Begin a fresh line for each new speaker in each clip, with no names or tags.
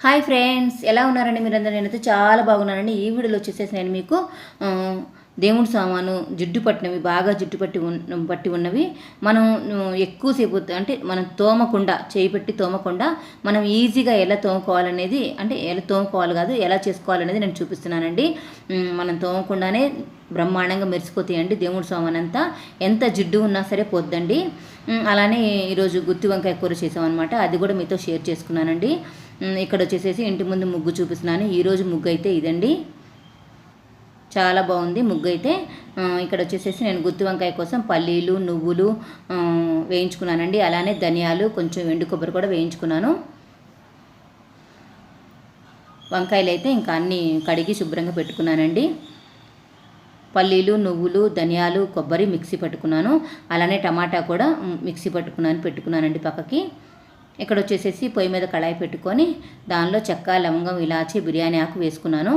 Hi friends ఎలా ఉన్నారండి మీరందరూ? నేనైతే చాలా బాగున్నానండి. ఈ వీడియోలో వచ్చేసేసి నేను మీకు దేవుడి సామాను జిడ్డు పట్టినవి బాగా జిడ్డు పట్టి ఉన్న పట్టి ఉన్నవి. మనం ఎక్కువసేపు అంటే మనం తోమకుండా చేయి పెట్టి తోమకుండా మనం ఈజీగా ఎలా తోముకోవాలనేది అంటే ఎలా తోముకోవాలి కాదు ఎలా చేసుకోవాలనేది నేను చూపిస్తున్నానండి. మనం తోమకుండానే బ్రహ్మాండంగా మెరిసిపోతాయండి దేవుడి సోమనంతా. ఎంత జిడ్డు ఉన్నా సరే పొద్దండి. అలానే ఈరోజు గుత్తి వంకాయ కూర చేసామన్నమాట. అది కూడా మీతో షేర్ చేసుకున్నానండి. ఇక్కడ వచ్చేసేసి ఇంటి ముందు ముగ్గు చూపిస్తున్నాను. ఈరోజు ముగ్గు అయితే ఇదండి. చాలా బాగుంది. ముగ్గు అయితే ఇక్కడ వచ్చేసేసి నేను గుత్తి వంకాయ కోసం పల్లీలు నువ్వులు వేయించుకున్నానండి. అలానే ధనియాలు కొంచెం ఎండు కొబ్బరి కూడా వేయించుకున్నాను. వంకాయలు అయితే ఇంకా అన్నీ కడిగి శుభ్రంగా పెట్టుకున్నానండి. పల్లీలు నువ్వులు ధనియాలు కొబ్బరి మిక్సీ పట్టుకున్నాను. అలానే టమాటా కూడా మిక్సీ పట్టుకున్నాను పెట్టుకున్నానండి పక్కకి. ఇక్కడ వచ్చేసేసి పొయ్యి మీద కళాయి పెట్టుకొని దానిలో చెక్క లవంగం ఇలాచి బిర్యానీ ఆకు వేసుకున్నాను.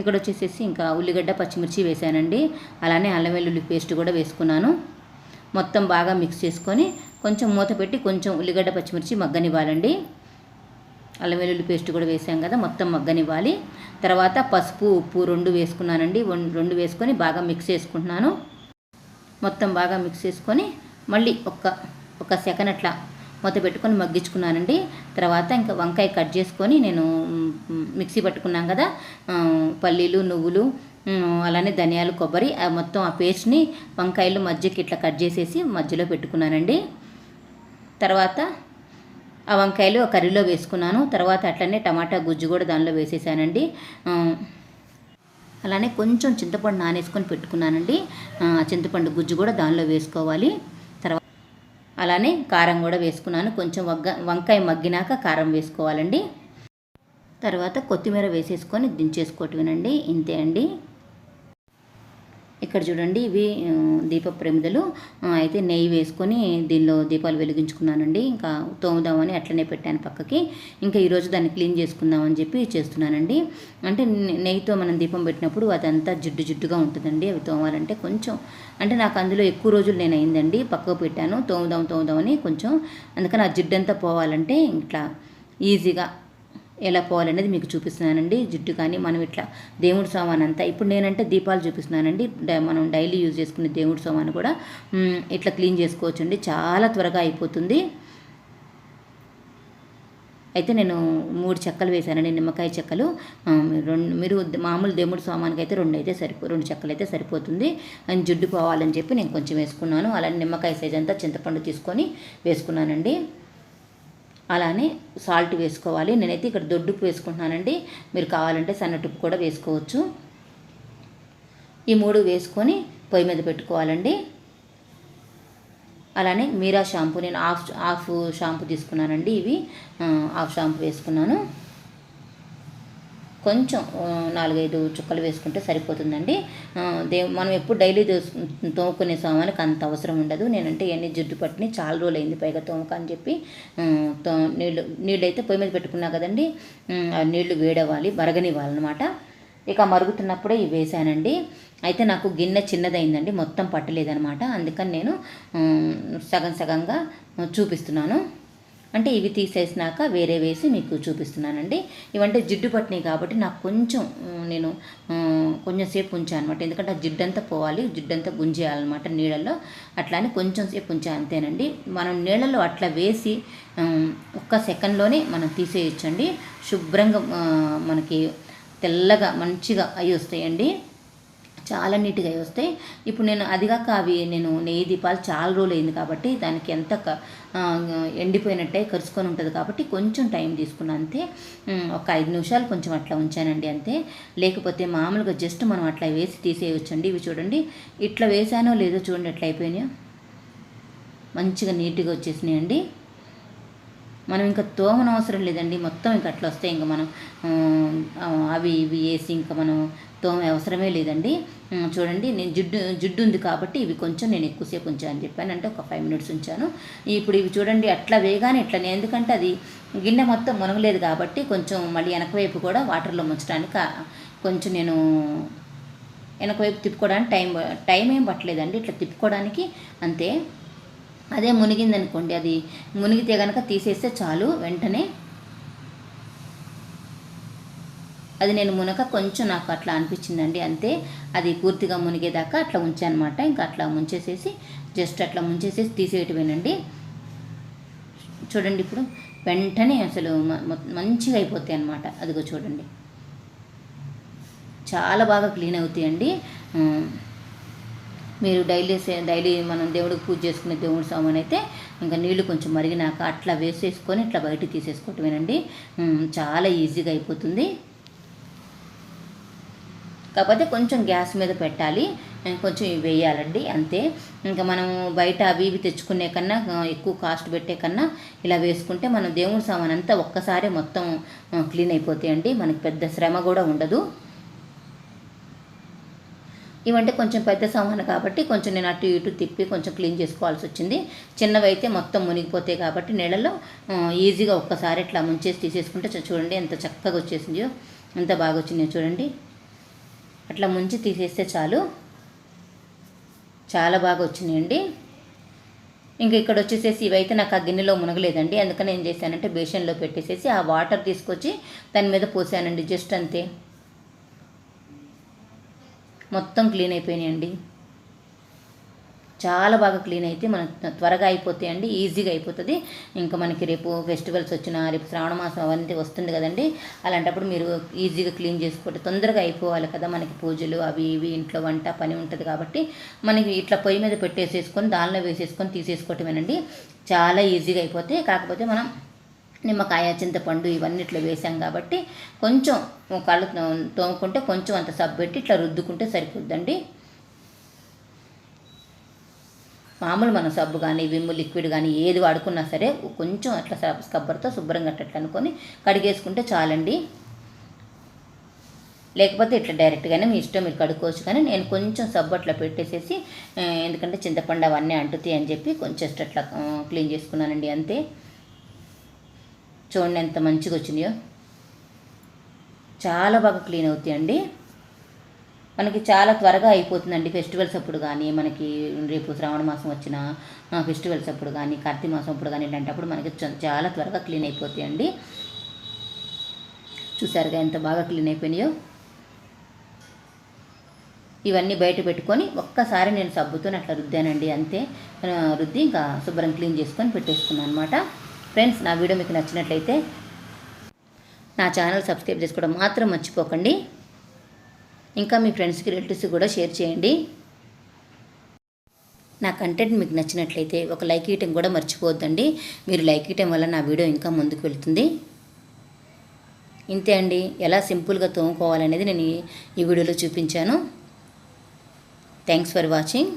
ఇక్కడ వచ్చేసేసి ఇంకా ఉల్లిగడ్డ పచ్చిమిర్చి వేసానండి. అలానే అల్లం వెల్లుల్లి పేస్ట్ కూడా వేసుకున్నాను. మొత్తం బాగా మిక్స్ చేసుకొని కొంచెం మూత పెట్టి కొంచెం ఉల్లిగడ్డ పచ్చిమిర్చి మగ్గనివ్వాలండి. అల్లం వెల్లుల్లి పేస్ట్ కూడా వేసాం కదా మొత్తం మగ్గనివ్వాలి. తర్వాత పసుపు ఉప్పు రెండు వేసుకున్నానండి. రెండు వేసుకొని బాగా మిక్స్ చేసుకుంటున్నాను. మొత్తం బాగా మిక్స్ చేసుకొని మళ్ళీ ఒక్క ఒక సెకండ్ అట్లా మూత పెట్టుకొని మగ్గించుకున్నానండి. తర్వాత ఇంకా వంకాయ కట్ చేసుకొని నేను మిక్సీ పట్టుకున్నాం కదా. పల్లీలు నువ్వులు అలానే ధనియాలు కొబ్బరి ఆ మొత్తం ఆ పేస్ట్ని వంకాయలు మధ్యకి ఇట్లా కట్ చేసేసి మధ్యలో పెట్టుకున్నానండి. తర్వాత ఆ వంకాయలు ఆ కర్రీలో వేసుకున్నాను. తర్వాత అట్లనే టమాటా గుజ్జు కూడా దానిలో వేసేసానండి. అలానే కొంచెం చింతపండు నానేసుకొని పెట్టుకున్నానండి. చింతపండు గుజ్జు కూడా దానిలో వేసుకోవాలి. అలానే కారం కూడా వేసుకున్నాను. కొంచెం వగ్గ వంకాయ మగ్గినాక కారం వేసుకోవాలండి. తర్వాత కొత్తిమీర వేసేసుకొని దించేసుకోవటమేనండి. ఇంతే అండి. ఇక్కడ చూడండి ఇవి దీప ప్రమిదలు అయితే నెయ్యి వేసుకొని దీనిలో దీపాలు వెలిగించుకున్నానండి. ఇంకా తోముదామని అట్లనే పెట్టాను పక్కకి. ఇంకా ఈరోజు దాన్ని క్లీన్ చేసుకుందామని చెప్పి చేస్తున్నానండి. అంటే నెయ్యితో మనం దీపం పెట్టినప్పుడు అదంతా జిడ్డు జిడ్డుగా ఉంటుందండి. అవి తోమాలంటే కొంచెం అంటే నాకు అందులో ఎక్కువ రోజులు నేను అయిందండి. పక్కకు పెట్టాను తోముదాం తోముదామని కొంచెం అందుకని ఆ జిడ్డంతా పోవాలంటే ఇట్లా ఈజీగా ఎలా పోవాలనేది మీకు చూపిస్తున్నానండి. జిడ్డు కానీ మనం ఇట్లా దేవుడి సామాన్ అంతా ఇప్పుడు నేనంటే దీపాలు చూపిస్తున్నానండి. మనం డైలీ యూజ్ చేసుకునే దేవుడి సామాన్ కూడా ఇట్లా క్లీన్ చేసుకోవచ్చండి. చాలా త్వరగా అయిపోతుంది. అయితే నేను మూడు చెక్కలు వేశానండి. నిమ్మకాయ చెక్కలు రెండు మీరు మామూలు దేవుడి సామానికి అయితే రెండు అయితే సరిపో రెండు చెక్కలు అయితే సరిపోతుంది. అని జిడ్డు పోవాలని చెప్పి నేను కొంచెం వేసుకున్నాను. అలానే నిమ్మకాయ సైజ్ అంతా చింతపండు తీసుకొని వేసుకున్నానండి. అలానే సాల్ట్ వేసుకోవాలి. నేనైతే ఇక్కడ దొడ్డుప్పు వేసుకుంటున్నానండి. మీరు కావాలంటే సన్నటుప్పు కూడా వేసుకోవచ్చు. ఈ మూడు వేసుకొని పొయ్యి మీద పెట్టుకోవాలండి. అలానే మీరా షాంపూ నేను హాఫ్ హాఫ్ షాంపూ తీసుకున్నానండి ఇవి. హాఫ్ షాంపూ వేసుకున్నాను. కొంచెం నాలుగైదు చుక్కలు వేసుకుంటే సరిపోతుందండి. దే మనం ఎప్పుడు డైలీ తోముకునే సామానికి అంత అవసరం ఉండదు. నేనంటే ఇవన్నీ జిడ్డు పట్టిని చాలా రోజులు అయింది పైగా తోమక అని చెప్పి తో నీళ్ళు నీళ్ళు అయితే పొయ్యి మీద పెట్టుకున్నా కదండి నీళ్ళు వేడవ్వాలి మరగనివ్వాలన్నమాట. ఇక మరుగుతున్నప్పుడే ఇవి వేసానండి అయితే నాకు గిన్నె చిన్నదైందండి మొత్తం పట్టలేదనమాట అందుకని నేను సగం సగంగా చూపిస్తున్నాను. అంటే ఇవి తీసేసినాక వేరే వేసి మీకు చూపిస్తున్నానండి. ఇవంటే జిడ్డు పట్టినాయి కాబట్టి నాకు కొంచెం నేను కొంచెం సేపు ఉంచాను అనమాట ఎందుకంటే ఆ జిడ్డంతా పోవాలి జిడ్డంతా గుంజేయాలన్నమాట నీళ్ళల్లో. అట్లా అని కొంచెం సేపు ఉంచాను అంతేనండి. మనం నీళ్ళలో అట్లా వేసి ఒక్క సెకండ్లోనే మనం తీసేయచ్చండి. శుభ్రంగా మనకి తెల్లగా మంచిగా అవి వస్తాయండి. చాలా నీట్గా వస్తాయి ఇప్పుడు నేను అదిగాక అవి నేను నెయ్యి దీపాలు చాలా రోజులు అయింది కాబట్టి దానికి ఎంత క- ఎండిపోయినట్టే కరుచుకొని ఉంటుంది కాబట్టి కొంచెం టైం తీసుకున్నా అంతే. ఒక ఐదు నిమిషాలు కొంచెం అట్లా ఉంచానండి అంతే. లేకపోతే మామూలుగా జస్ట్ మనం అట్లా వేసి తీసేయొచ్చండి. ఇవి చూడండి. ఇట్లా వేసానో లేదో చూడండి ఎట్లా అయిపోయినాయో. మంచిగా నీట్గా వచ్చేసినాయండి. మనం ఇంకా తోమన అవసరం లేదండి. మొత్తం ఇంకా అట్లా వస్తాయి ఇంకా మనం అవి ఇవి వేసి ఇంకా మనం తోమే అవసరమే లేదండి. చూడండి నేను జిడ్డు జిడ్డు ఉంది కాబట్టి ఇవి కొంచెం నేను ఎక్కువసేపు ఉంచాను అని చెప్పాను. అంటే ఒక ఫైవ్ మినిట్స్ ఉంచాను. ఇప్పుడు ఇవి చూడండి అట్లా వేగానే ఇట్లా ఎందుకంటే అది గిన్నె మొత్తం మునగలేదు కాబట్టి కొంచెం మళ్ళీ వెనక వైపు కూడా వాటర్లో ముంచడానికి కొంచెం నేను వెనక వైపు తిప్పుకోవడానికి టైం టైం ఏం పట్టలేదండి. ఇట్లా తిప్పుకోవడానికి అంతే. అదే మునిగిందనుకోండి అది మునిగితే కనుక తీసేస్తే చాలు వెంటనే అది నేను మునక కొంచెం నాకు అట్లా అనిపించిందండి అంతే. అది పూర్తిగా మునిగేదాకా అట్లా ఉంచానమాట. ఇంకా అట్లా ముంచేసేసి జస్ట్ అట్లా ముంచేసేసి తీసేయటమేనండి. చూడండి ఇప్పుడు వెంటనే అసలు మంచిగా అయిపోతాయి అనమాట అదిగో చూడండి. చాలా బాగా క్లీన్ అవుతాయండి. మీరు డైలీ డైలీ మనం దేవుడికి పూజ చేసుకునే దేవుడి సామాన్ అయితే ఇంకా నీళ్ళు కొంచెం మరిగినాక అట్లా వేసేసుకొని ఇట్లా బయటకు తీసేసుకోవటమేనండి ఉమ్, చాలా ఈజీగా అయిపోతుంది. కాకపోతే కొంచెం గ్యాస్ మీద పెట్టాలి. కొంచెం వేయాలండి అంతే. ఇంకా మనం బయట అవి ఇవి తెచ్చుకునే కన్నా ఎక్కువ కాస్ట్ పెట్టే కన్నా ఇలా వేసుకుంటే మనం దేవుడి సామాన్ అంతా ఒక్కసారి మొత్తం క్లీన్ అయిపోతాయండి. మనకి పెద్ద శ్రమ కూడా ఉండదు. ఇవంటే కొంచెం పెద్ద సామాను కాబట్టి కొంచెం నేను అటు ఇటు తిప్పి కొంచెం క్లీన్ చేసుకోవాల్సి వచ్చింది. చిన్నవి అయితే మొత్తం మునిగిపోతాయి కాబట్టి నీళ్ళలో ఈజీగా ఒక్కసారి ఇట్లా ముంచేసి తీసేసుకుంటే చూడండి ఎంత చక్కగా వచ్చేసిందో ఎంత బాగా వచ్చిందో చూడండి. అట్లా ముంచి తీసేస్తే చాలు. చాలా బాగా వచ్చినాయండి. ఇంకా ఇక్కడ వచ్చేసేసి ఇవైతే నాకు ఆ గిన్నెలో మునగలేదండి. అందుకని ఏం చేశానంటే బేషన్లో పెట్టేసేసి ఆ వాటర్ తీసుకొచ్చి దాని మీద పోసానండి జస్ట్ అంతే. మొత్తం క్లీన్ అయిపోయినాయండి. చాలా బాగా క్లీన్ అయితే మన త్వరగా అయిపోతాయండి ఈజీగా అయిపోతుంది. ఇంకా మనకి రేపు ఫెస్టివల్స్ వచ్చిన రేపు శ్రావణ మాసం అవన్నీ వస్తుంది కదండి. అలాంటప్పుడు మీరు ఈజీగా క్లీన్ చేసుకోండి. తొందరగా అయిపోవాలి కదా మనకి పూజలు అవి ఇవి ఇంట్లో వంట పని ఉంటుంది కాబట్టి మనకి ఇట్లా పొయ్యి మీద పెట్టేసేసుకొని దానిలో వేసేసుకొని తీసేసుకోవటమేనండి. చాలా ఈజీగా అయిపోతాయి కాకపోతే మనం నిమ్మకాయ చింతపండు ఇవన్నీ ఇట్లా వేసాం కాబట్టి కొంచెం కళ్ళు తోముకుంటే కొంచెం అంత సబ్బు పెట్టి ఇట్లా రుద్దుకుంటే సరిపోద్దండి. మామూలు మన సబ్బు కానీ విమ్ము లిక్విడ్ కానీ ఏది వాడుకున్నా సరే కొంచెం అట్లా సబ్ స్కబ్బర్తో శుభ్రంగా అట్లా అనుకొని కడిగేసుకుంటే చాలండి. లేకపోతే ఇట్లా డైరెక్ట్గానే మీ ఇష్టం మీరు కడుక్కోవచ్చు కానీ నేను కొంచెం సబ్బు అట్లా పెట్టేసేసి ఎందుకంటే చింతపండు అవన్నీ అంటుతాయి అని చెప్పి కొంచెం అట్లా క్లీన్ చేసుకున్నానండి అంతే. చూడండి ఎంత మంచిగా వచ్చినాయో. చాలా బాగా క్లీన్ అవుతాయండి. మనకి చాలా త్వరగా అయిపోతుందండి ఫెస్టివల్స్ అప్పుడు కానీ మనకి రేపు శ్రావణ మాసం వచ్చిన ఫెస్టివల్స్ అప్పుడు కానీ కార్తీక మాసం అప్పుడు కానీ ఇలాంటప్పుడు మనకి చాలా త్వరగా క్లీన్ అయిపోతాయండి. చూసారుగా ఎంత బాగా క్లీన్ అయిపోయినాయో. ఇవన్నీ బయట పెట్టుకొని ఒక్కసారి నేను సబ్బుతో అట్లా రుద్దానండి అంతే. రుద్ది ఇంకా శుభ్రం క్లీన్ చేసుకొని పెట్టేసుకున్నాను అనమాట ఫ్రెండ్స్ నా వీడియో మీకు నచ్చినట్లయితే నా ఛానల్ సబ్స్క్రైబ్ చేసుకోవడం మాత్రం మర్చిపోకండి. ఇంకా మీ ఫ్రెండ్స్కి రిలేటివ్స్కి కూడా షేర్ చేయండి. నా కంటెంట్ మీకు నచ్చినట్లయితే ఒక లైక్ ఇవ్వటం కూడా మర్చిపోవద్దండి. మీరు లైక్ ఇవ్వటం వల్ల నా వీడియో ఇంకా ముందుకు వెళ్తుంది. ఇంతే అండి. ఎలా సింపుల్గా తోముకోవాలనేది నేను ఈ- ఈ వీడియోలో చూపించాను. Thanks for watching